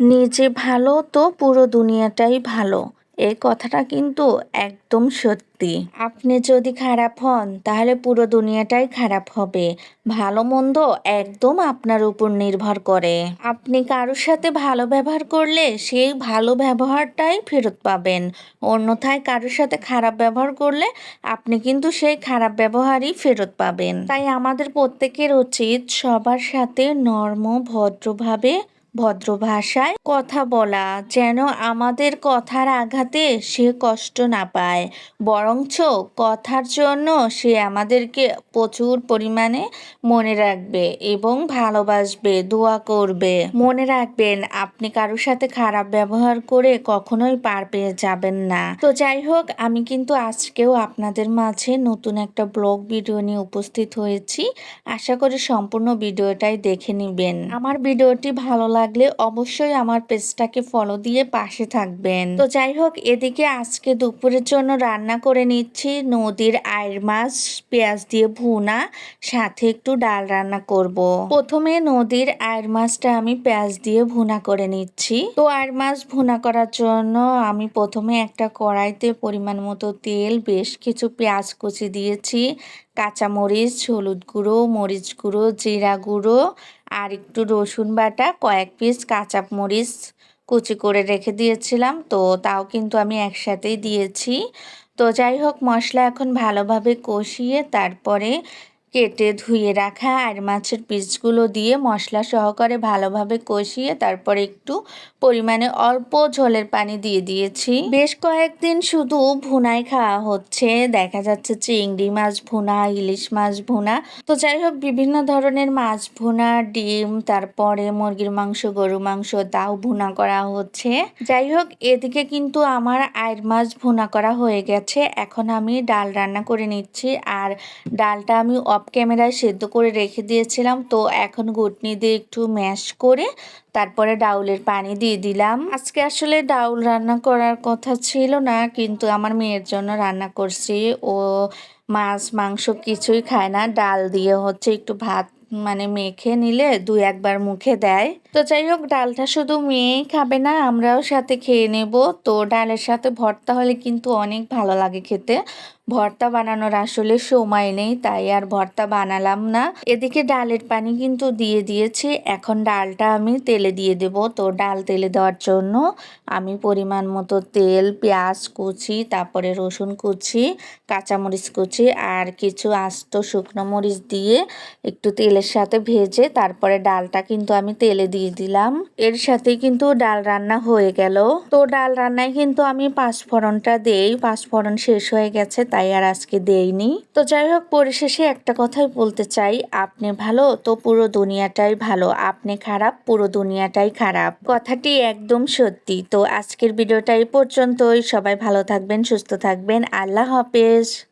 নিজে ভালো তো পুরো দুনিয়াটাই ভালো। এই কথাটা কিন্তু একদম সত্যি। আপনি যদি খারাপ হন, তাহলে পুরো দুনিয়াটাই খারাপ হবে। ভালো মন্দ একদম আপনার উপর নির্ভর করে। আপনি কারোর সাথে ভালো ব্যবহার করলে সেই ভালো ব্যবহারটাই ফেরত পাবেন। অন্যথায় কারোর সাথে খারাপ ব্যবহার করলে আপনি কিন্তু সেই খারাপ ব্যবহারই ফেরত পাবেন। তাই আমাদের প্রত্যেকের উচিত সবার সাথে নর্ম, ভদ্রভাবে ভদ্র ভাষায় কথা বলা, যেন আমাদের কথার আঘাতে সে কষ্ট না পায়। বরঞ্চ কথার জন্য সে আমাদেরকে প্রচুর পরিমাণে মনে রাখবে এবং ভালোবাসবে, দোয়া করবে। মনে রাখবেন, আপনি কারোর সাথে খারাপ ব্যবহার করে কখনোই পার পেয়ে যাবেন না। তো যাই হোক, আমি কিন্তু আজকেও আপনাদের মাঝে নতুন একটা ব্লগ ভিডিও নিয়ে উপস্থিত হয়েছি। আশা করি সম্পূর্ণ ভিডিওটাই দেখে নেবেন। আমার ভিডিওটি ভালো লাগলে অবশ্যই আমার পেজটাকে ফলো দিয়ে পাশে থাকবেন তো যাই হোক এদিকে আজকে দুপুরের জন্য রান্না করে নিচ্ছি নদীর আয়ের মাছ, পেঁয়াজ দিয়ে ভুনা, সাথে একটু ডাল রান্না করব। প্রথমে নদীর আয়ের মাছটা আমি পেঁয়াজ দিয়ে ভুনা করে নিচ্ছি তো আয়ের মাছ ভুনা করার জন্য আমি প্রথমে একটা কড়াইতে পরিমাণ মতো তেল, বেশ কিছু পেঁয়াজ কুচি দিয়েছি কাঁচামরিচ, হলুদ গুঁড়ো, মরিচ গুঁড়ো, জিরা গুঁড়ো আর একটু রসুন বাটা, কয়েক পিস কাঁচা মরিচ কুচি করে রেখে দিয়েছিলাম। তো তাও কিন্তু আমি একসাথেই দিয়েছি। তো যাই হোক, মশলা এখন ভালোভাবে কষিয়ে তারপরে কেটে ধুয়ে রাখা আর মাছের পিসগুলো দিয়ে মশলা সহকারে ভালোভাবে কষিয়ে তারপর একটু পরিমাণে অল্প ঝোলের পানি দিয়ে দিয়েছি। বেশ কয়েকদিন শুধু ভুনাই খাওয়া হচ্ছে। দেখা যাচ্ছে চিংড়ি মাছ ভুনা, ইলিশ মাছ ভুনা। তো যাই হোক, বিভিন্ন ধরনের মাছ ভুনা, ডিম, তারপরে মুরগির মাংস গরু মাংস, তাও ভুনা করা হচ্ছে। যাই হোক, এদিকে কিন্তু আমার আয়ের মাছ ভুনা করা হয়ে গেছে। এখন আমি ডাল রান্না করে নিচ্ছি। আর ডালটা আমি অফ ক্যামেরায় সেদ্ধ করে রেখে দিয়েছিলাম। তো এখন ঘুটনি দিয়ে একটু ম্যাশ করে তারপরে ডাউলের পানি দিয়ে দিলাম। আজকে আসলে ডাউল রান্না করার কথা ছিল না, কিন্তু আমার মেয়ের জন্য রান্না করছি। ও মাছ, মাংস কিছুই খায় না। ডাল দিয়ে হচ্ছে একটু ভাত মানে মেখে নিলে দুই একবার মুখে দেয়। তো যাই হোক, ডালটা শুধু মেয়েই খাবে না, আমরাও সাথে খেয়ে নেব। তো ডালের সাথে ভর্তা হলে কিন্তু অনেক ভালো লাগে খেতে। ভর্তা বানানোর আসলে সময় নেই, তাই আর ভর্তা বানালাম না। এদিকে ডালের পানি কিন্তু দিয়ে দিয়েছি, এখন ডালটা আমি তেলে দিয়ে দেব। তো ডাল তেলে দেওয়ার জন্য আমি পরিমাণ মতো তেল, পেঁয়াজ কুচি, তারপরে রসুন কুচি, কাঁচামরিচ কুচি আর কিছু আস্ত শুকনো মরিচ দিয়ে একটু তেলের সাথে ভেজে তারপরে ডালটা কিন্তু আমি তেলে দিয়ে দিলাম। এর সাথে কিন্তু ডাল রান্না হয়ে গেল। তো ডাল রান্নায় কিন্তু আমি পাঁচফোড়নটা দেই, পাঁচফোড়ন শেষ হয়ে গেছে তাই আর আজকে দেইনি। তো যাই হোক পরিশেষে একটা কথাই বলতে চাই। আপনি ভালো, তো পুরো দুনিয়াটাই ভালো। আপনি খারাপ, পুরো দুনিয়াটাই খারাপ। কথাটি একদম সত্যি। তো আজকের ভিডিওটা এই পর্যন্তই। সবাই ভালো থাকবেন, সুস্থ থাকবেন। আল্লাহ হাফেজ।